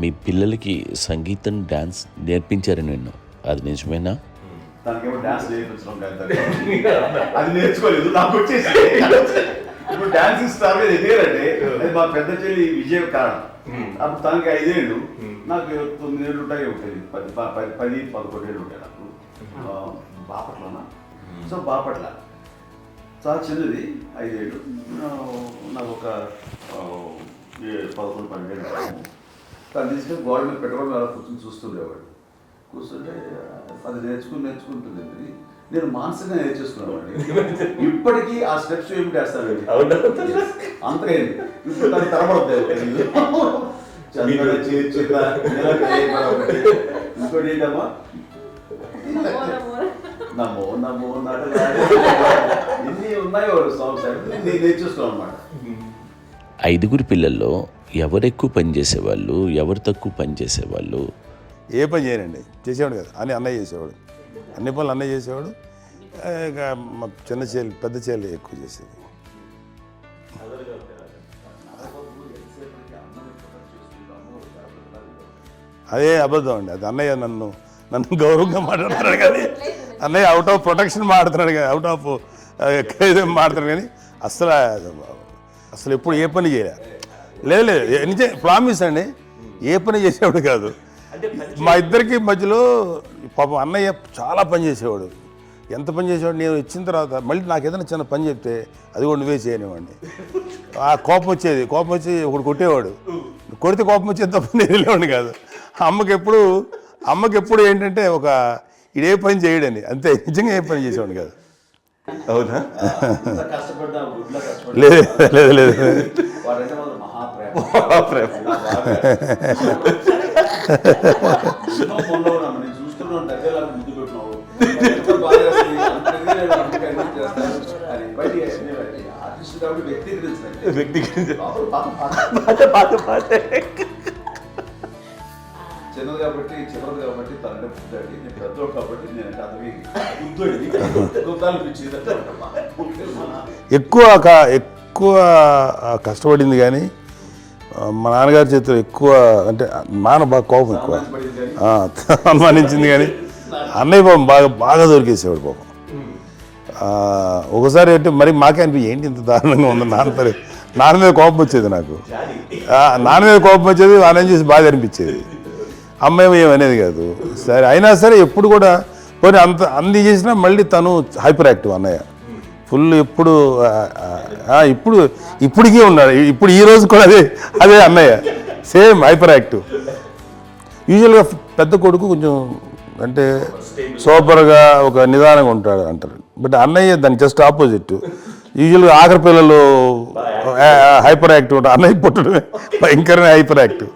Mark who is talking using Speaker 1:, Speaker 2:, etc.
Speaker 1: మీ పిల్లలకి సంగీతం డ్యాన్స్ నేర్పించారని విన్నా. అది నిజమేనా?
Speaker 2: దానికేమో డాన్స్ నేర్పించడం అది నేర్చుకోలేదు నాకు వచ్చేసి ఇప్పుడు డాన్స్ ఇస్తారు ఎదిగారంటే అది మా పెద్ద చెల్లి విజయ కారణం. అప్పుడు తనకి ఐదేళ్ళు. నాకు తొమ్మిది ఏళ్ళు ఉంటాయి ఉంటుంది పది ప- పది పది పదకొండు ఏళ్ళు ఉంటాయి నాకు. బాపట్లనా? సో బాపట్ల. చాలా చిన్నది ఐదేళ్ళు. నాకు ఒక పదకొండు పన్నెండు ఉంటాయి. తను తీసుకొని గోడ మీద పెట్టుకోవడం అలా కూర్చొని చూస్తుండేవాడు. కూర్చుంటే అది నేర్చుకుని నేర్చుకుంటుంది. నేను మానసికంగా నేర్చేసుకున్నాను ఇప్పటికీ ఆ స్టెప్స్ ఏమి చేస్తాను ఏంటి? ఇప్పుడు దాన్ని తరబడతాయి. ఇంకోటి ఏంటమ్మా? నమో ఎన్ని ఉన్నాయో సాంగ్స్ నేను నేర్చేస్తున్నాను అనమాట
Speaker 1: ఐదుగురు పిల్లల్లో ఎవరు ఎక్కువ పని చేసేవాళ్ళు ఎవరు తక్కువ పని చేసేవాళ్ళు?
Speaker 3: ఏ పని చేయనండి చేసేవాడు కదా. అని అన్నయ్య చేసేవాడు. అన్ని పనులు అన్నయ్య చేసేవాడు. ఇక మా చిన్న చేలు పెద్ద చేలు ఎక్కువ చేసేది. అదే అబద్ధం అండి. అది అన్నయ్య నన్ను నన్ను గౌరవంగా మాట్లాడుతున్నాడు కానీ అన్నయ్య అవుట్ ఆఫ్ ప్రొటెక్షన్ మాడుతున్నాడు కానీ అవుట్ ఆఫ్ మాడుతున్నాడు కానీ అసలు అసలు ఎప్పుడు ఏ పని చేయలే. లేదు లేదు. నిజం ప్రామిస్ అండి. ఏ పని చేసేవాడు కాదు. మా ఇద్దరికి మధ్యలో పాపం అన్నయ్య చాలా పని చేసేవాడు. ఎంత పని చేసేవాడు? నేను ఇచ్చిన తర్వాత మళ్ళీ నాకు ఏదైనా చిన్న పని చెప్తే అది కూడా నువ్వే చేయనివ్వండి. ఆ కోపం వచ్చేది. కోపం వచ్చి ఒకడు కొట్టేవాడు. కొడితే కోపం వచ్చేది తప్ప నేను వెళ్ళేవాడిని కాదు. అమ్మకి ఎప్పుడు అమ్మకి ఎప్పుడు ఏంటంటే ఒక ఇడే పని చేయడని. అంతే. నిజంగా ఏ పని చేసేవాడిని కాదు.
Speaker 4: అవునా?
Speaker 3: లేదు లేదు లేదు.
Speaker 4: వ్యక్తిగత
Speaker 2: పాపం పాపం చిన్నది కాబట్టి చిన్నది కాబట్టి తనంటే పుట్టాడు నేను పెద్దోడు కాబట్టి నేను అతని గుద్దోడి
Speaker 3: ఎక్కువ ఎక్కువ కష్టపడింది కానీ మా నాన్నగారి చేతిలో ఎక్కువ అంటే నాన్న బాగా కోపం ఎక్కువ.
Speaker 2: కానీ
Speaker 3: అనుమానించింది కానీ అన్నయ్య పాపం బాగా బాగా దొరికేసేవాడు పాపం. ఒకసారి అంటే మరి మాకే అనిపించి ఏంటి ఇంత దారుణంగా ఉంది నాన్న నాన్న మీద కోపం వచ్చేది నాకు. నాన్న మీద కోపం వచ్చేది ఆయన చేసి బాధ అనిపించేది. అమ్మాయి ఏం అనేది కాదు. సరే అయినా సరే ఎప్పుడు కూడా పోనీ అంత అంది చేసినా మళ్ళీ తను హైపర్ యాక్టివ్ అన్నయ్య. ఫుల్ ఎప్పుడు ఇప్పుడు ఇప్పటికీ ఉన్నాడు. ఇప్పుడు ఈ రోజు కూడా అదే అదే అన్నయ్య. సేమ్ హైపర్ యాక్టివ్ యూజువల్గా పెద్ద కొడుకు కొంచెం అంటే సూపర్గా ఒక నిదానంగా ఉంటాడు అంటారు. బట్ అన్నయ్య దాని జస్ట్ ఆపోజిట్. యూజువల్గా ఆఖరి పిల్లలు హైపర్ యాక్టివ్ ఉంటారు. అన్నయ్య పుట్టడమే. భయంకరమైన హైపర్ యాక్టివ్